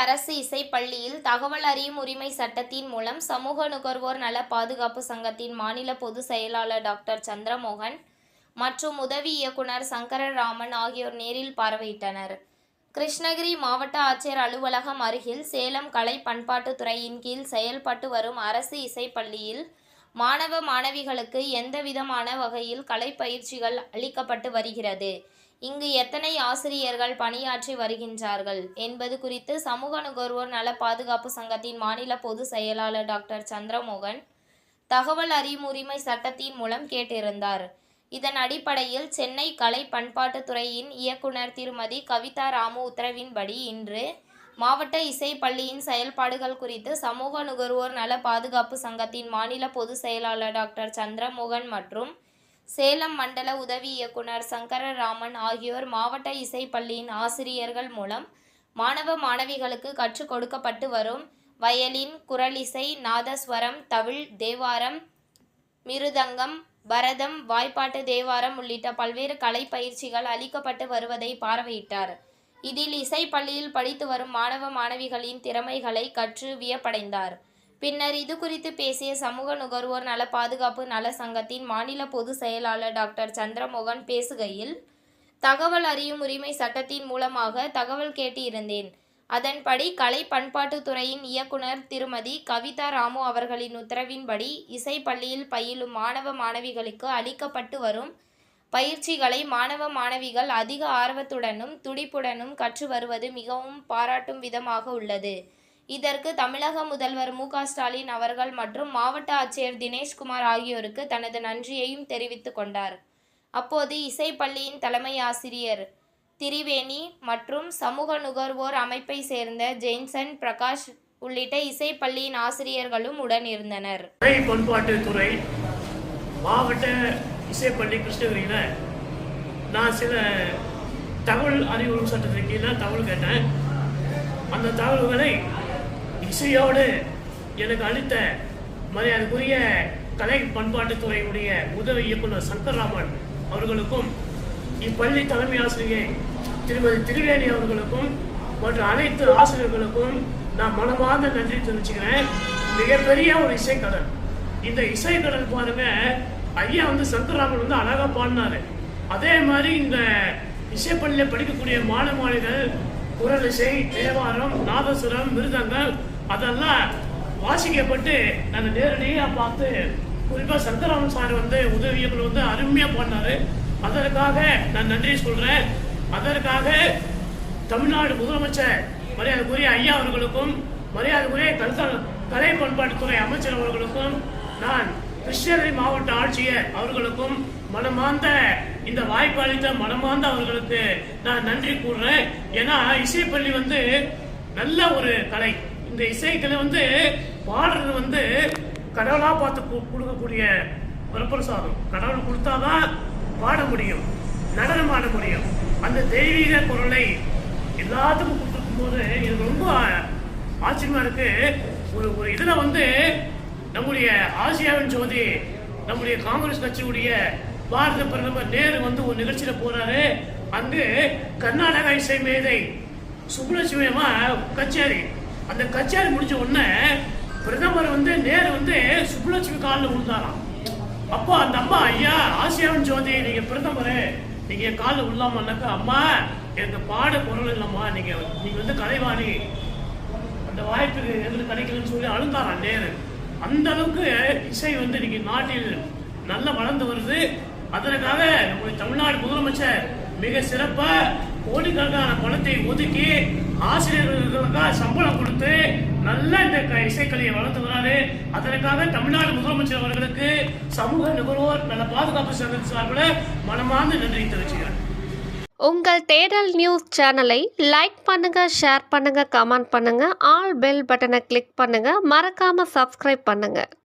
அரசு இசைப்பள்ளியில் தகவல் அறியும் உரிமை சட்டத்தின் மூலம் சமூக நுகர்வோர் நல பாதுகாப்பு சங்கத்தின் மாநில பொதுச் செயலாளர் டாக்டர் சந்திரமோகன் மற்றும் உதவி இயக்குனர் சங்கரராமன் ஆகியோர் நேரில் பார்வையிட்டனர். கிருஷ்ணகிரி மாவட்ட ஆட்சியர் அலுவலகம் அருகில் சேலம் கலை பண்பாட்டுத்துறையின் கீழ் செயல்பட்டு வரும் அரசு இசைப்பள்ளியில் மாணவ மாணவிகளுக்கு எந்தவிதமான வகையில் கலை பயிற்சிகள் அளிக்கப்பட்டு வருகிறது? இங்கு எத்தனை ஆசிரியர்கள் பணியாற்றி வருகின்றார்கள் என்பது குறித்து சமூக நுகர்வோர் நல பாதுகாப்பு சங்கத்தின் மாநில பொதுச் செயலாளர் டாக்டர் சந்திரமோகன் தகவல் அறிவுரிமை சட்டத்தின் மூலம் கேட்டிருந்தார். இதன் அடிப்படையில் சென்னை கலை பண்பாட்டுத்துறையின் இயக்குனர் திருமதி கவிதா ராமு உத்தரவின்படி இன்று மாவட்ட இசை பள்ளியின் செயல்பாடுகள் குறித்து சமூக நுகர்வோர் நல பாதுகாப்பு சங்கத்தின் மாநில பொதுச் செயலாளர் டாக்டர் சந்திரமோகன் மற்றும் சேலம் மண்டல உதவி இயக்குனர் சங்கரராமன் ஆகியோர் மாவட்ட இசைப்பள்ளியின் ஆசிரியர்கள் மூலம் மாணவ மாணவிகளுக்கு கற்றுக் கொடுக்கப்பட்டு வரும் வயலின் குரலிசை நாதஸ்வரம் தவிழ் தேவாரம் மிருதங்கம் பரதம் வாய்ப்பாட்டு தேவாரம் உள்ளிட்ட பல்வேறு கலை பயிற்சிகள் அளிக்கப்பட்டு வருவதை பார்வையிட்டார். இதில் இசைப்பள்ளியில் படித்து வரும் மாணவ மாணவிகளின் திறமைகளை கற்று வியப்படைந்தார். பின்னர் இது குறித்து பேசிய சமூக நுகர்வோர் நல பாதுகாப்பு நல சங்கத்தின் மாநில பொதுச் செயலாளர் டாக்டர் சந்திரமோகன் பேசுகையில் தகவல் அறியும் உரிமை சட்டத்தின் மூலமாக தகவல் கேட்டு இருந்தேன் அதன்படி கலை பண்பாட்டுத் துறையின் இயக்குனர் திருமதி கவிதா ராமு அவர்களின் உத்தரவின்படி இசை பள்ளியில் பயிலும் மாணவ மாணவிகளுக்கு அளிக்கப்பட்டு வரும் பயிற்சிகளை மாணவ மாணவிகள் அதிக ஆர்வத்துடனும் துடிப்புடனும் கற்று வருவது மிகவும் பாராட்டும் விதமாக உள்ளது. இதற்கு தமிழக முதல்வர் மு ஸ்டாலின் அவர்கள் மற்றும் மாவட்ட ஆட்சியர் தினேஷ்குமார் ஆகியோருக்கு தனது நன்றியையும் தெரிவித்துக் கொண்டார். அப்போது இசைப்பள்ளியின் தலைமை ஆசிரியர் திரிவேணி மற்றும் சமூக நுகர்வோர் அமைப்பை சேர்ந்த ஜெயின்சன் பிரகாஷ் உள்ளிட்ட இசைப்பள்ளியின் ஆசிரியர்களும் உடன் இருந்தனர். கலை மாவட்ட இசைப்பள்ளி கிருஷ்ணகிரியில் நான் சில தகவல் அறிவுறும் சட்டத்தின் கீழே தகவல் கேட்டேன். அந்த தகவல்களை இசையோடு எனக்கு அளித்த மரியாதைக்குரிய கலை பண்பாட்டுத்துறையுடைய உதவி இயக்குனர் சங்கர்ராமன் அவர்களுக்கும் இப்பள்ளி தலைமை ஆசிரியர் திருமதி திருவேணி அவர்களுக்கும் மற்றும் அனைத்து ஆசிரியர்களுக்கும் நான் மனமார்ந்த நன்றி தெரிவிச்சுக்கிறேன். மிகப்பெரிய ஒரு இசைக்கடல். இந்த இசைக்கடல் பாருங்க ஐயா வந்து சங்கர்ராமன் வந்து அழகாக பாடினாரு. அதே மாதிரி இந்த இசைப்பள்ளியில் படிக்கக்கூடிய மாணவ மாணவிகள் குரல் இசை தேவாரம் நாதசுரம் மிருதங்கள் அதெல்லாம் வாசிக்கப்பட்டு நான் நேரடியாக பார்த்து குறிப்பாக சங்கராமன் சார் வந்து உதவியங்கள் வந்து அருமையாக பண்ணார். அதற்காக நான் நன்றி சொல்கிறேன் அதற்காக தமிழ்நாடு முதலமைச்சர் மரியாதைக்குரிய ஐயா அவர்களுக்கும் மரியாதைக்குரிய கல்கல் கலை பண்பாட்டுத்துறை அமைச்சர் அவர்களுக்கும் நான் கிருஷ்ணகிரி மாவட்ட ஆட்சியர் அவர்களுக்கும் மனமார்ந்த இந்த வாய்ப்பு அளித்த மனமார்ந்த அவர்களுக்கு நான் நன்றி கூறுறேன். ஏன்னா இசைப்பள்ளி வந்து நல்ல ஒரு கலை. இந்த இசைகளை வந்து பாடுறது வந்து கடவுளாக பார்த்து கொடுக்கக்கூடிய வரப்பிரசாதம். கடவுள் கொடுத்தாதான் பாட முடியும் நடனம் ஆட முடியும். அந்த தெய்வீக குரலை எல்லாத்துக்கும் கொடுத்துருக்கும் போது எனக்கு ரொம்ப ஆச்சரியமா இருக்கு. ஒரு ஒரு இதில் வந்து நம்முடைய ஆசியாவின் ஜோதி நம்முடைய காங்கிரஸ் கட்சியுடைய பாரத பிரதமர் நேரு வந்து ஒரு நிகழ்ச்சியில் போறாரு. அங்கு கர்நாடக இசை மேதை சுப்புலட்சுமியமா கச்சேரி அந்த கச்சேரி முடிஞ்ச உடனே பிரதமர் வந்து நேரு வந்து சுப்புலட்சுமி காலில் விழுந்தாராம். அப்போ அந்த அம்மா ஐயா ஆசியாவின் ஜோதி நீங்க பிரதமர் நீங்க என் காலில் விழலாமான்னாக்கா அம்மா எனக்கு பாட குரல் இல்லம்மா நீங்க நீங்க வந்து கலைவாணி. அந்த வாய்ப்பு எங்களுக்கு கிடைக்கலன்னு சொல்லி அழுந்தாராம் நேரு. அந்த அளவுக்கு இசை வந்து இன்னைக்கு நாட்டில் நல்லா வளர்ந்து வருது. அதற்காக நம்முடைய தமிழ்நாடு முதலமைச்சர் மிக சிறப்பா கோடிக்கணக்கான பணத்தை ஒதுக்கி ஆசிரியர்களுக்காக சம்பளம் கொடுத்து நல்லா இந்த இசைக்கலையை வளர்த்து வராரு அதற்காக தமிழ்நாடு முதலமைச்சர் அவர்களுக்கு சமூக நுகர்வோர் நல்ல பாதுகாப்பு சங்கத்தின் சார்பில் மனமார்ந்த நன்றி தெரிவிச்சுக்கிறேன். உங்கள் தேடல் நியூஸ் சேனலை லைக் பண்ணுங்க ஷேர் பண்ணுங்க கமெண்ட் பண்ணுங்க ஆல் பெல் பட்டனை கிளிக் பண்ணுங்க மறக்காம சப்ஸ்கிரைப் பண்ணுங்க.